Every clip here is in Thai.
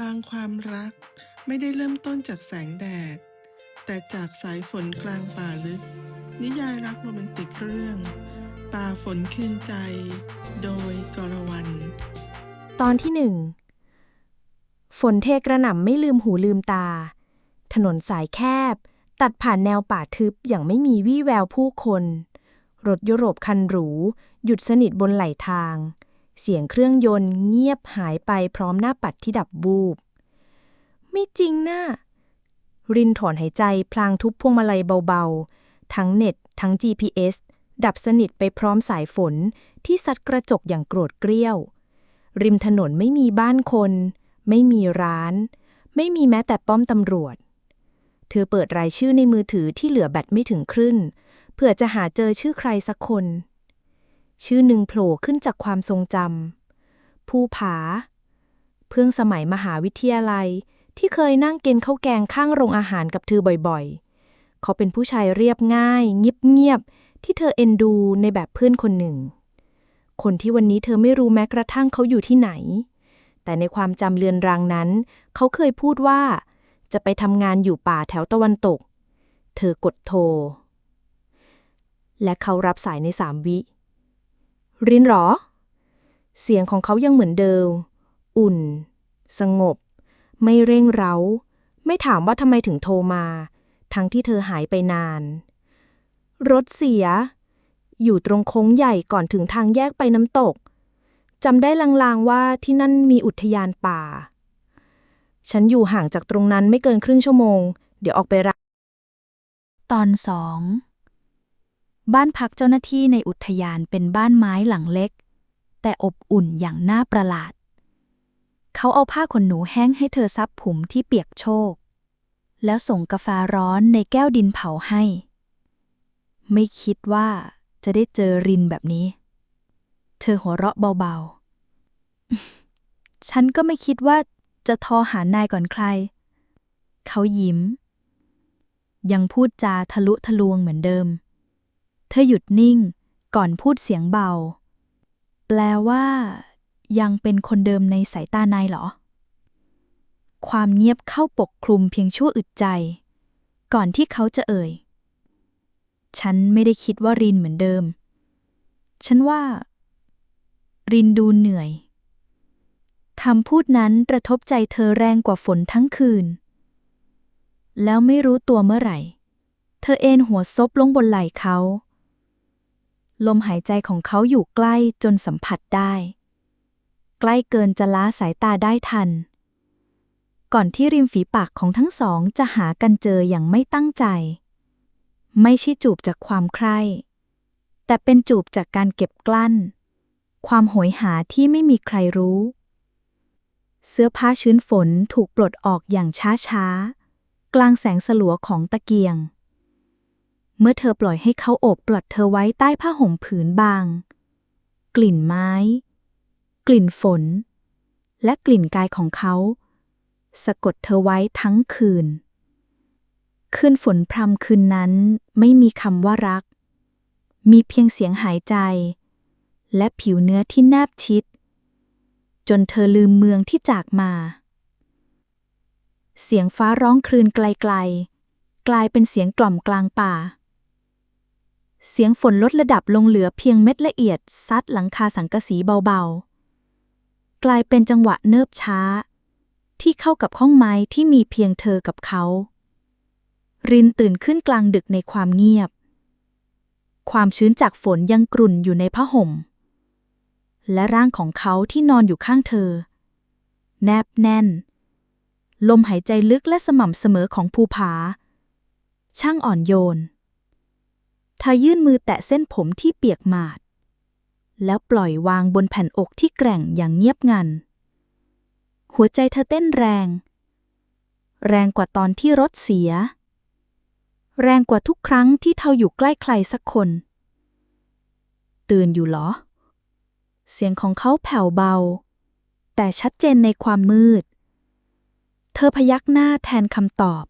บางความรักไม่ได้เริ่มต้นจากแสงแดด แต่จากสายฝนกลางป่าลึก นิยายรักโรแมนติกเรื่อง ป่าฝนคืนใจ โดยกรวัน ตอนที่หนึ่งฝนเทกระหน่ำไม่ลืมหูลืมตา ถนนสายแคบ ตัดผ่านแนวป่าทึบอย่างไม่มีวี่แววผู้คน รถยุโรปคันหรู หยุดสนิทบนไหลทาง เสียงเครื่องยนต์เงียบหายไปพร้อมหน้าปัดที่ดับวูบ ไม่จริงนะ รินถอนหายใจพลางทุบพวงมาลัยเบาๆ ทั้งเน็ต ทั้ง GPS ดับสนิทไปพร้อมสายฝนที่ซัดกระจกอย่างโกรธเกรี้ยว ริมถนนไม่มีบ้านคน ไม่มีร้าน ไม่มีแม้แต่ป้อมตำรวจ เธอเปิดรายชื่อในมือถือที่เหลือแบตไม่ถึงครึ่งเพื่อจะหาเจอชื่อใครสักคน ชื่อหนึ่งโผล่ขึ้นจากความทรงจำภูผา เพื่อนสมัยมหาวิทยาลัยที่เคยนั่งกินข้าวแกงข้างโรงอาหารกับเธอบ่อยๆ เขาเป็นผู้ชายเรียบง่าย เงียบๆ ที่เธอเอ็นดูในแบบเพื่อนคนหนึ่ง คนที่วันนี้เธอไม่รู้แม้กระทั่งเขาอยู่ที่ไหน แต่ในความจำเลือนรางนั้น เขาเคยพูดว่า จะไปทำงานอยู่ป่าแถวตะวันตก เธอกดโทร และเขารับสายในสามวิ รินเหรอ เสียงของเขายังเหมือนเดิม อุ่น สงบ ไม่เร่งเร้า ไม่ถามว่าทำไมถึงโทรมา ทั้งที่เธอหายไปนาน รถเสีย อยู่ตรงโค้งใหญ่ก่อนถึงทางแยกไปน้ำตกจำได้ลางๆว่าที่นั่นมีอุทยานป่า ฉันอยู่ห่างจากตรงนั้นไม่เกินครึ่งชั่วโมง เดี๋ยวออกไปรับตอนสอง บ้านพักเจ้าหน้าที่ในอุทยานเป็นบ้านไม้หลังเล็ก แต่อบอุ่นอย่างน่าประหลาด เขาเอาผ้าขนหนูแห้งให้เธอซับผมที่เปียกโชก แล้วส่งกาแฟร้อนในแก้วดินเผาให้ ไม่คิดว่าจะได้เจอรินแบบนี้ เธอหัวเราะเบาๆ ฉันก็ไม่คิดว่าจะทอหานายก่อนใคร เขายิ้ม ยังพูดจาทะลุทะลวงเหมือนเดิม ธอหยุดนิ่ง ก่อนพูดเสียงเบา แปลว่า ยังเป็นคนเดิมในสายตานายเหรอ ความเงียบเข้าปกคลุมเพียงชั่วอึดใจ ก่อนที่เขาจะเอ่ย ฉันไม่ได้คิดว่ารินเหมือนเดิม ฉันว่า รินดูเหนื่อยคำพูดนั้นกระทบใจเธอแรงกว่าฝนทั้งคืน แล้วไม่รู้ตัวเมื่อไหร่ เธอเอนหัวซบลงบนไหล่เขา ลมหายใจของเขาอยู่ใกล้จนสัมผัสได้ ใกล้เกินจะล้าสายตาได้ทัน ก่อนที่ริมฝีปากของทั้งสองจะหากันเจออย่างไม่ตั้งใจ ไม่ใช่จูบจากความใคร่ แต่เป็นจูบจากการเก็บกลั้น ความโหยหาที่ไม่มีใครรู้ เสื้อผ้าชื้นฝนถูกปลดออกอย่างช้าๆ กลางแสงสลัวของตะเกียง เมื่อเธอปล่อยให้เขาโอบปลดเธอไว้ใต้ผ้าห่มผืนบาง กลิ่นไม้ กลิ่นฝน และกลิ่นกายของเขา สะกดเธอไว้ทั้งคืน คืนฝนพรำคืนนั้นไม่มีคำว่ารัก มีเพียงเสียงหายใจ และผิวเนื้อที่แนบชิด จนเธอลืมเมืองที่จากมา เสียงฟ้าร้องคลืนไกลๆกลายเป็นเสียงกล่อมกลางป่า เสียงฝนลดระดับลงเหลือเพียงเม็ดละเอียด ซัดหลังคาสังกะสีเบาๆ กลายเป็นจังหวะเนิบช้า ที่เข้ากับห้องไม้ที่มีเพียงเธอกับเขา รินตื่นขึ้นกลางดึกในความเงียบ ความชื้นจากฝนยังกรุ่นอยู่ในผ้าห่ม และร่างของเขาที่นอนอยู่ข้างเธอ แนบแน่น ลมหายใจลึกและสม่ำเสมอของภูผา ช่างอ่อนโยน เธอยื่นมือแตะเส้นผมที่เปียกหมาด แล้วปล่อยวางบนแผ่นอกที่แกร่งอย่างเงียบงัน หัวใจเธอเต้นแรง แรงกว่าตอนที่รถเสีย แรงกว่าทุกครั้งที่เธออยู่ใกล้ใครสักคน ตื่นอยู่เหรอ เสียงของเขาแผ่วเบา แต่ชัดเจนในความมืด เธอพยักหน้าแทนคำตอบ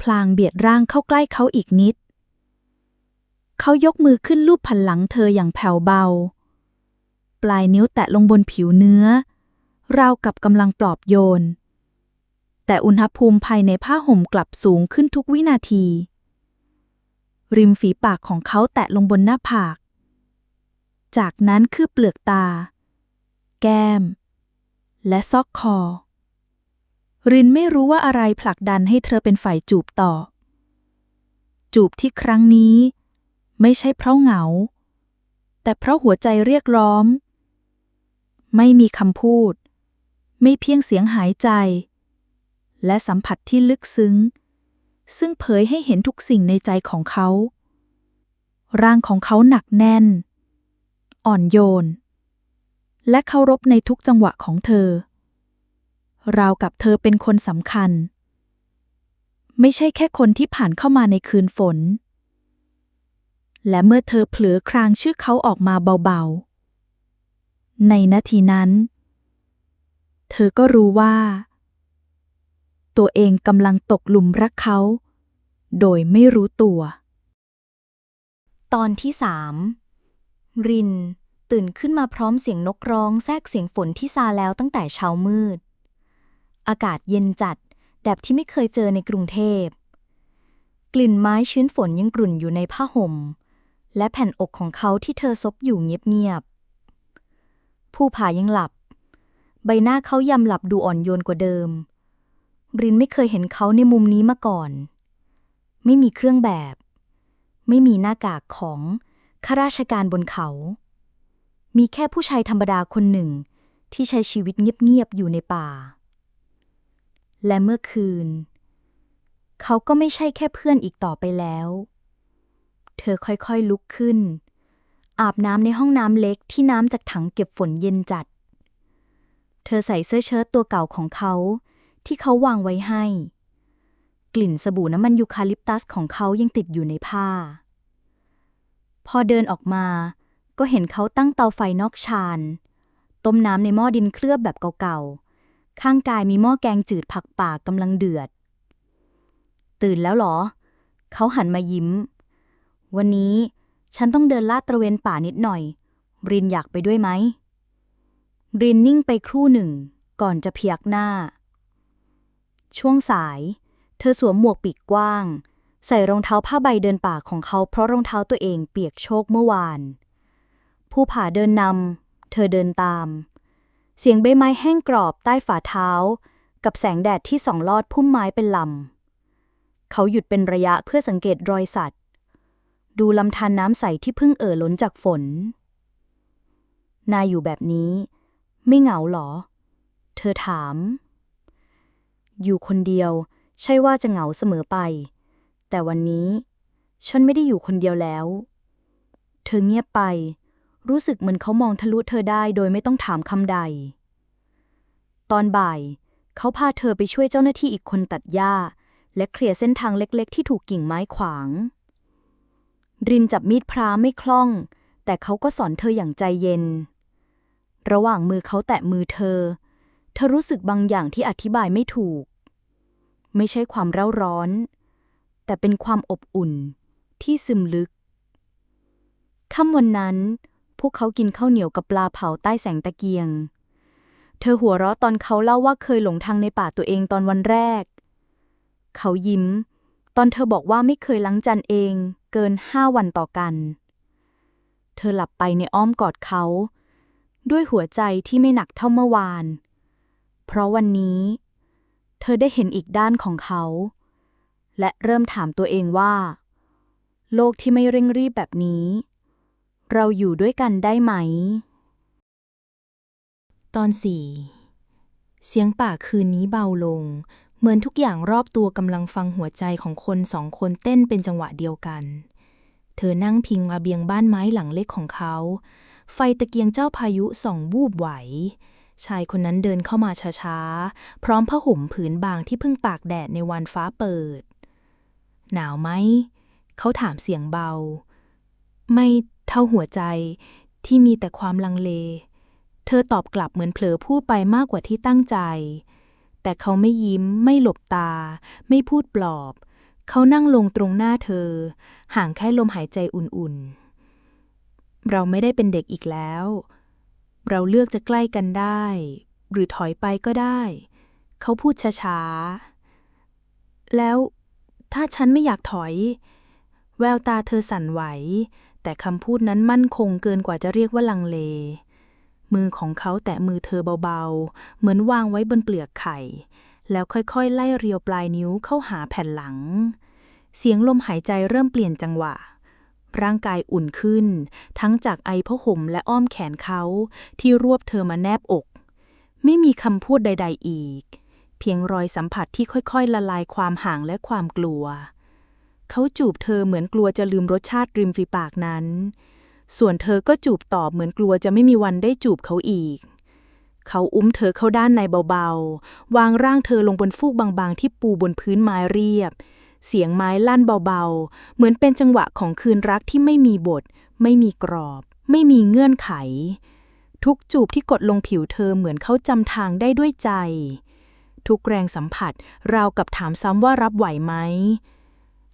พลางเบียดร่างเข้าใกล้เขาอีกนิด เขายกมือขึ้นลูบพันหลังเธออย่างแผ่วเบา ปลายนิ้วแตะลงบนผิวเนื้อ ราวกับกำลังปลอบโยน แต่อุณหภูมิภายในผ้าห่มกลับสูงขึ้นทุกวินาที ริมฝีปากของเขาแตะลงบนหน้าผาก จากนั้นคือเปลือกตา แก้ม และซอกคอ รินไม่รู้ว่าอะไรผลักดันให้เธอเป็นฝ่ายจูบต่อ จูบที่ครั้งนี้ ไม่ใช่เพราะเหงา แต่เพราะหัวใจเรียกร้อง ไม่มีคำพูด ไม่เพียงเสียงหายใจ และสัมผัสที่ลึกซึ้ง ซึ่งเผยให้เห็นทุกสิ่งในใจของเขา ร่างของเขาหนักแน่น อ่อนโยน และเคารพในทุกจังหวะของเธอ ราวกับเธอเป็นคนสำคัญ ไม่ใช่แค่คนที่ผ่านเข้ามาในคืนฝน และเมื่อเธอเผลอครางชื่อเขาออกมาเบาๆ ในนาทีนั้น เธอก็รู้ว่า ตัวเองกำลังตกหลุมรักเขา โดยไม่รู้ตัว ตอนที่สามริน ตื่นขึ้นมาพร้อมเสียงนกร้องแทรกเสียงฝนที่ซาแล้วตั้งแต่เช้ามืด อากาศเย็นจัดแบบที่ไม่เคยเจอในกรุงเทพ กลิ่นไม้ชื้นฝนยังกรุ่นอยู่ในผ้าห่ม และแผ่นอกของเขาที่เธอซบอยู่เงียบๆผู้ผายังหลับ ใบหน้าเขายำหลับดูอ่อนโยนกว่าเดิม รินไม่เคยเห็นเขาในมุมนี้มาก่อน ไม่มีเครื่องแบบ ไม่มีหน้ากากของข้าราชการบนเขา มีแค่ผู้ชายธรรมดาคนหนึ่งที่ใช้ชีวิตเงียบๆอยู่ในป่า และเมื่อคืน เขาก็ไม่ใช่แค่เพื่อนอีกต่อไปแล้ว เธอค่อยๆลุกขึ้น อาบน้ำในห้องน้ำเล็กที่น้ำจากถังเก็บฝนเย็นจัด เธอใส่เสื้อเชิ้ตตัวเก่าของเขา ที่เขาวางไว้ให้ กลิ่นสบู่น้ำมันยูคาลิปตัสของเขายังติดอยู่ในผ้า พอเดินออกมาก็เห็นเขาตั้งเตาไฟนอกชานต้มน้ำในหม้อดินเคลือบแบบเก่าๆ ข้างกายมีหม้อแกงจืดผักป่ากำลังเดือด ตื่นแล้วเหรอ เขาหันมายิ้ม วันนี้ฉันต้องเดินลาดตระเวนป่านิดหน่อย รินอยากไปด้วยไหม รินนิ่งไปครู่หนึ่ง ก่อนจะเพียกหน้า ช่วงสาย เธอสวมหมวกปีกกว้าง ใส่รองเท้าผ้าใบเดินป่าของเขาเพราะรองเท้าตัวเองเปียกโชกเมื่อวาน ผู้ผ่าเดินนำ เธอเดินตาม เสียงใบไม้แห้งกรอบใต้ฝ่าเท้า กับแสงแดดที่ส่องลอดพุ่มไม้เป็นลำ เขาหยุดเป็นระยะเพื่อสังเกตรอยสัตว์ ดูลำธารน้ำใสที่เพิ่งเอ่อล้นจากฝน นายอยู่แบบนี้ ไม่เหงาหรอ เธอถาม อยู่คนเดียว ใช่ว่าจะเหงาเสมอไป แต่วันนี้ ฉันไม่ได้อยู่คนเดียวแล้ว เธอเงียบไป รู้สึกเหมือนเขามองทะลุเธอได้โดยไม่ต้องถามคำใด ตอนบ่าย เขาพาเธอไปช่วยเจ้าหน้าที่อีกคนตัดหญ้า และเคลียร์เส้นทางเล็กๆ ที่ถูกกิ่งไม้ขวาง รินจับมีดพระไม่คล่อง แต่เขาก็สอนเธออย่างใจเย็น ระหว่างมือเขาแตะมือเธอ เธอรู้สึกบางอย่างที่อธิบายไม่ถูก ไม่ใช่ความเร่าร้อน แต่เป็นความอบอุ่นที่ซึมลึกค่ำวันนั้น พวกเขากินข้าวเหนียวกับปลาเผาใต้แสงตะเกียง เธอหัวเราะตอนเขาเล่าว่าเคยหลงทางในป่าตัวเองตอนวันแรก เขายิ้ม ตอนเธอบอกว่าไม่เคยล้างจานเองเกินห้าวันต่อกัน เธอหลับไปในอ้อมกอดเขา ด้วยหัวใจที่ไม่หนักเท่าเมื่อวาน เพราะวันนี้ เธอได้เห็นอีกด้านของเขา และเริ่มถามตัวเองว่า โลกที่ไม่เร่งรีบแบบนี้ เราอยู่ด้วยกันได้ไหม ตอนสี่เสียงป่าคืนนี้เบาลง เหมือนทุกอย่างรอบตัวกำลังฟังหัวใจของคนสองคนเต้นเป็นจังหวะเดียวกัน เธอนั่งพิงระเบียงบ้านไม้หลังเล็กของเขา ไฟตะเกียงเจ้าพายุส่องวูบไหว ชายคนนั้นเดินเข้ามาช้าๆ พร้อมผ้าห่มผืนบางที่เพิ่งตากแดดในวันฟ้าเปิด หนาวไหม เขาถามเสียงเบา ไม่เท่าหัวใจที่มีแต่ความลังเล เธอตอบกลับเหมือนเผลอพูดไปมากกว่าที่ตั้งใจ แต่เขาไม่ยิ้ม ไม่หลบตา ไม่พูดปลอบ เขานั่งลงตรงหน้าเธอ ห่างแค่ลมหายใจอุ่นๆ เราไม่ได้เป็นเด็กอีกแล้ว เราเลือกจะใกล้กันได้ หรือถอยไปก็ได้ เขาพูดช้าๆ แล้วถ้าฉันไม่อยากถอย แววตาเธอสั่นไหว แต่คำพูดนั้นมั่นคงเกินกว่าจะเรียกว่าลังเล มือของเขาแตะมือเธอเบาๆ เหมือนวางไว้บนเปลือกไข่ แล้วค่อยๆ ไล่เรียวปลายนิ้วเข้าหาแผ่นหลัง เสียงลมหายใจเริ่มเปลี่ยนจังหวะ ร่างกายอุ่นขึ้น ทั้งจากไอผ้าห่มและอ้อมแขนเขาที่รวบเธอมาแนบอก ไม่มีคำพูดใด ๆ อีก เพียงรอยสัมผัสที่ค่อยๆ ละลายความห่างและความกลัว เขาจูบเธอเหมือนกลัวจะลืมรสชาติริมฝีปากนั้น ส่วนเธอก็จูบตอบเหมือนกลัวจะไม่มีวันได้จูบเขาอีก เขาอุ้มเธอเข้าด้านในเบาๆ วางร่างเธอลงบนฟูกบางๆ ที่ปูบนพื้นไม้เรียบ เสียงไม้ลั่นเบาๆ เหมือนเป็นจังหวะของคืนรักที่ไม่มีบท ไม่มีกรอบ ไม่มีเงื่อนไข ทุกจูบที่กดลงผิวเธอเหมือนเขาจำทางได้ด้วยใจ ทุกแรงสัมผัสราวกับถามซ้ำว่ารับไหวไหม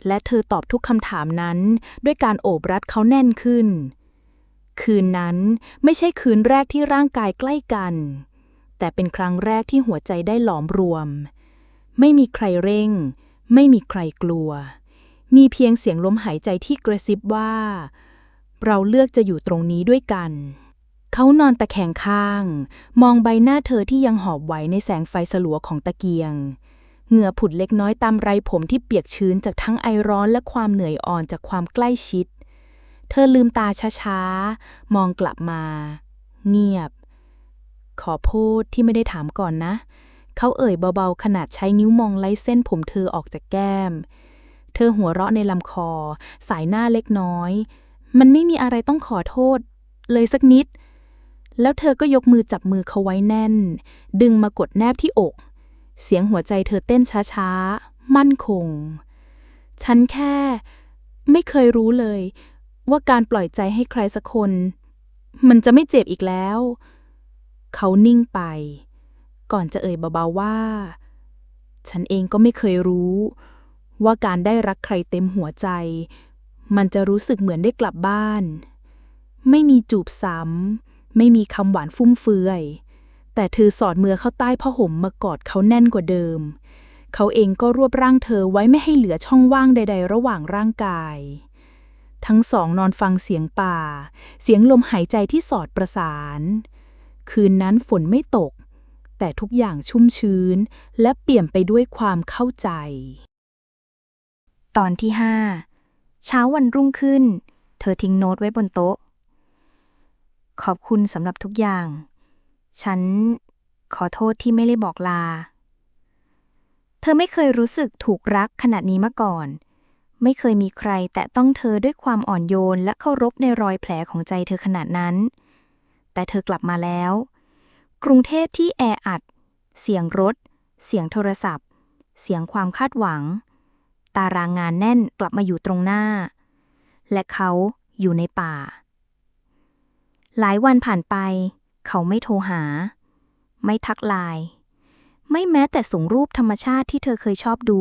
และเธอตอบทุกคำถามนั้นด้วยการโอบรัดเขาแน่นขึ้น คืนนั้นไม่ใช่คืนแรกที่ร่างกายใกล้กัน แต่เป็นครั้งแรกที่หัวใจได้หลอมรวม ไม่มีใครเร่ง ไม่มีใครกลัว มีเพียงเสียงลมหายใจที่กระซิบว่า เราเลือกจะอยู่ตรงนี้ด้วยกัน เขานอนตะแคงข้าง มองใบหน้าเธอที่ยังหอบไหวในแสงไฟสลัวของตะเกียงเหงื่อผุดเล็กน้อยตามไรผมที่เปียกชื้นจากทั้งไอร้อนและความเหนื่อยอ่อนจากความใกล้ชิด เธอลืมตาช้าๆ มองกลับมา เงียบ ขอโทษที่ไม่ได้ถามก่อนนะ เขาเอ่ยเบาๆ ขนาดใช้นิ้วมองไล่เส้นผมเธอออกจากแก้ม เธอหัวเราะในลำคอ สายหน้าเล็กน้อย มันไม่มีอะไรต้องขอโทษ เลยสักนิด แล้วเธอก็ยกมือจับมือเขาไว้แน่น ดึงมากดแนบที่อก เสียงหัวใจเธอเต้นช้าๆ มั่นคง ฉันแค่ไม่เคยรู้เลย ว่าการปล่อยใจให้ใครสักคน มันจะไม่เจ็บอีกแล้ว เขานิ่งไป ก่อนจะเอ่ยเบาๆว่า ฉันเองก็ไม่เคยรู้ ว่าการได้รักใครเต็มหัวใจ มันจะรู้สึกเหมือนได้กลับบ้าน ไม่มีจูบซ้ำไม่มีคำหวานฟุ่มเฟือย แต่เธอสอดมือเข้าใต้ผ้าห่มมากอดเขาแน่นกว่าเดิม เขาเองก็รวบร่างเธอไว้ไม่ให้เหลือช่องว่างใด ๆ ระหว่างร่างกาย ทั้งสองนอนฟังเสียงป่า เสียงลมหายใจที่สอดประสาน คืนนั้นฝนไม่ตก แต่ทุกอย่างชุ่มชื้น และเปี่ยมไปด้วยความเข้าใจ ตอนที่ห้าเช้าวันรุ่งขึ้น เธอทิ้งโน้ตไว้บนโต๊ะ ขอบคุณสำหรับทุกอย่าง ฉันขอโทษที่ไม่ได้บอกลา เธอไม่เคยรู้สึกถูกรักขนาดนี้มาก่อน ไม่เคยมีใครแตะต้องเธอด้วยความอ่อนโยนและเคารพในรอยแผลของใจเธอขนาดนั้น แต่เธอกลับมาแล้ว กรุงเทพที่แออัด เสียงรถ เสียงโทรศัพท์ เสียงความคาดหวัง ตารางงานแน่นกลับมาอยู่ตรงหน้า และเขาอยู่ในป่า หลายวันผ่านไป เขาไม่โทรหา ไม่ทักไลน์ไม่แม้แต่ส่งรูปธรรมชาติที่เธอเคยชอบดู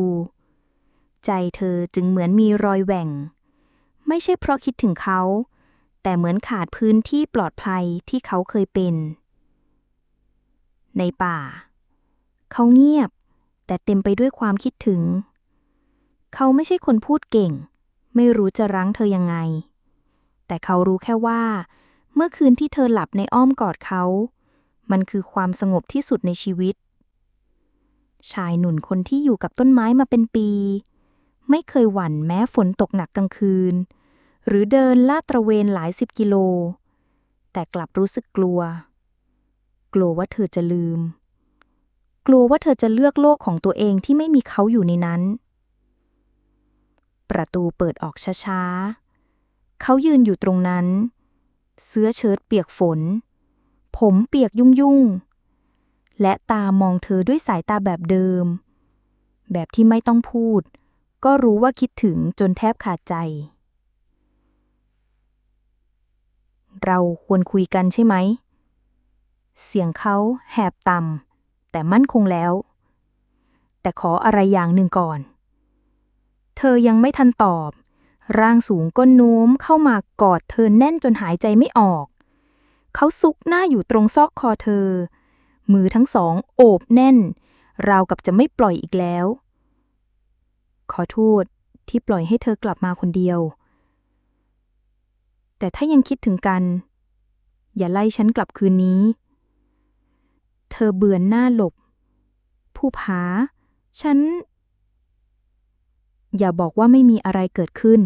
ใจเธอจึงเหมือนมีรอยแหว่ง ไม่ใช่เพราะคิดถึงเขา แต่เหมือนขาดพื้นที่ปลอดภัยที่เขาเคยเป็น ในป่า เขาเงียบ แต่เต็มไปด้วยความคิดถึง เขาไม่ใช่คนพูดเก่ง ไม่รู้จะรั้งเธอยังไง แต่เขารู้แค่ว่า เมื่อคืนที่เธอหลับในอ้อมกอดเขา มันคือความสงบที่สุดในชีวิตชายหนุ่นคนที่อยู่กับต้นไม้มาเป็นปี ไม่เคยหวั่นแม้ฝนตกหนักกลางคืน หรือเดินลาดตระเวนหลายสิบกิโล แต่กลับรู้สึกกลัว กลัวว่าเธอจะลืม กลัวว่าเธอจะเลือกโลกของตัวเองที่ไม่มีเขาอยู่ในนั้น ประตูเปิดออกช้าๆ เขายืนอยู่ตรงนั้น เสื้อเชิ้ตเปียกฝน ผมเปียกยุ่งๆ และตามองเธอด้วยสายตาแบบเดิม แบบที่ไม่ต้องพูด ก็รู้ว่าคิดถึงจนแทบขาดใจ เราควรคุยกันใช่ไหม เสียงเขาแหบต่ำแต่มั่นคงแล้ว แต่ขออะไรอย่างหนึ่งก่อน เธอยังไม่ทันตอบ ร่างสูงก็โน้มเข้ามากอดเธอแน่นจนหายใจไม่ออก เขาซุกหน้าอยู่ตรงซอกคอเธอ มือทั้งสองโอบแน่น ราวกับจะไม่ปล่อยอีกแล้ว ขอโทษที่ปล่อยให้เธอกลับมาคนเดียว แต่ถ้ายังคิดถึงกัน อย่าไล่ฉันกลับคืนนี้ เธอเบือนหน้าหลบ ผู้ผา ฉัน อย่าบอกว่าไม่มีอะไรเกิดขึ้น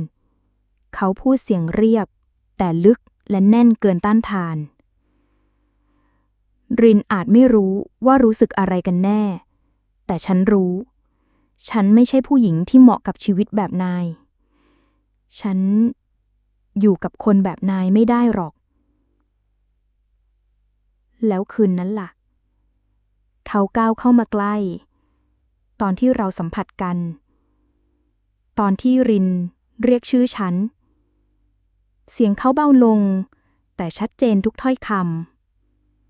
เขาพูดเสียงเรียบ แต่ลึกและแน่นเกินต้านทาน รินอาจไม่รู้ว่ารู้สึกอะไรกันแน่ แต่ฉันรู้ ฉันไม่ใช่ผู้หญิงที่เหมาะกับชีวิตแบบนาย ฉันอยู่กับคนแบบนายไม่ได้หรอก แล้วคืนนั้นล่ะ เขาก้าวเข้ามาใกล้ ตอนที่เราสัมผัสกัน ตอนที่รินเรียกชื่อฉัน เสียงเขาเบาลง แต่ชัดเจนทุกถ้อยค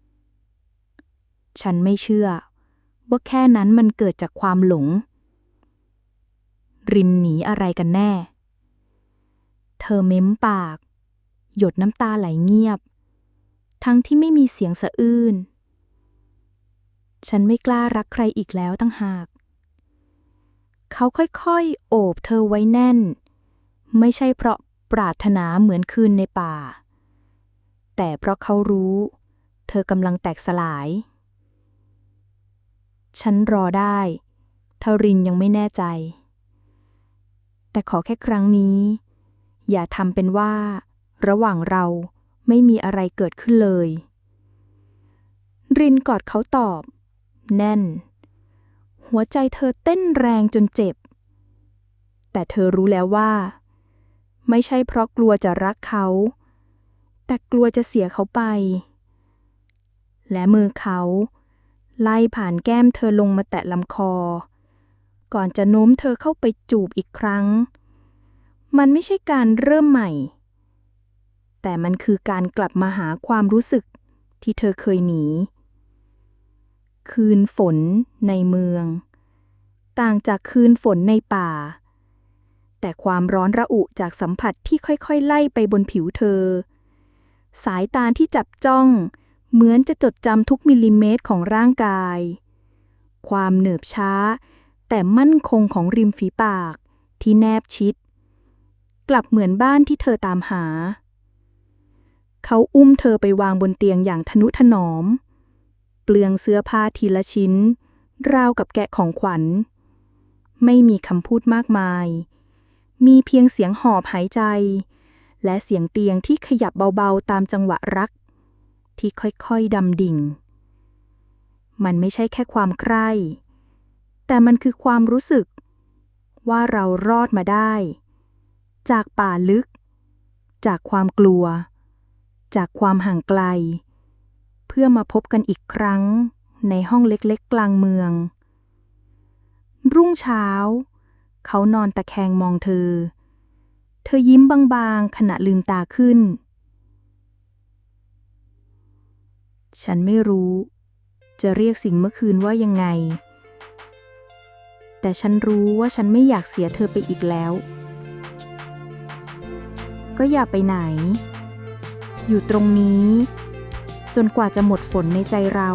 ำ ฉันไม่เชื่อว่าแค่นั้นมันเกิดจากความหลง รินหนีอะไรกันแน่ เธอเม้มปาก หยดน้ำตาไหลเงียบ ทั้งที่ไม่มีเสียงสะอื้น ฉันไม่กล้ารักใครอีกแล้วตั้งหาก เขาค่อยๆ โอบเธอไว้แน่น ไม่ใช่เพราะปรารถนาเหมือนคืนในป่า แต่เพราะเขารู้ เธอกำลังแตกสลาย ฉันรอได้ทารินยังไม่แน่ใจ แต่ขอแค่ครั้งนี้ อย่าทำเป็นว่า ระหว่างเราไม่มีอะไรเกิดขึ้นเลย รินกอดเขาตอบ แน่น หัวใจเธอเต้นแรงจนเจ็บ แต่เธอรู้แล้วว่า ไม่ใช่เพราะกลัวจะรักเขา แต่กลัวจะเสียเขาไป และมือเขา ไล่ผ่านแก้มเธอลงมาแตะลำคอ ก่อนจะโน้มเธอเข้าไปจูบอีกครั้ง มันไม่ใช่การเริ่มใหม่ แต่มันคือการกลับมาหาความรู้สึกที่เธอเคยหนี คืนฝนในเมือง ต่างจากคืนฝนในป่า แต่ความร้อนระอุจากสัมผัสที่ค่อยๆ ไล่ไปบนผิวเธอ สายตาที่จับจ้อง เหมือนจะจดจำทุกมิลลิเมตรของร่างกาย ความเหนืบช้า แต่มั่นคงของริมฝีปากที่แนบชิด กลับเหมือนบ้านที่เธอตามหา เขาอุ้มเธอไปวางบนเตียงอย่างทนุถนอม เปลืองเสื้อผ้าทีละชิ้น ราวกับแกะของขวัญ ไม่มีคำพูดมากมาย มีเพียงเสียงหอบหายใจ และเสียงเตียงที่ขยับเบาๆตามจังหวะรัก ที่ค่อยๆดำดิ่ง มันไม่ใช่แค่ความใคร่ แต่มันคือความรู้สึก ว่าเรารอดมาได้ จากป่าลึก จากความกลัว จากความห่างไกล เพื่อมาพบกันอีกครั้งในห้องเล็กๆ กลางเมือง รุ่งเช้า เขานอนตะแคงมองเธอ เธอยิ้มบางๆ ขณะลืมตาขึ้น ฉันไม่รู้ จะเรียกสิ่งเมื่อคืนว่ายังไง แต่ฉันรู้ว่าฉันไม่อยากเสียเธอไปอีกแล้ว ก็อย่าไปไหน อยู่ตรงนี้ จนกว่าจะหมดฝนในใจเรา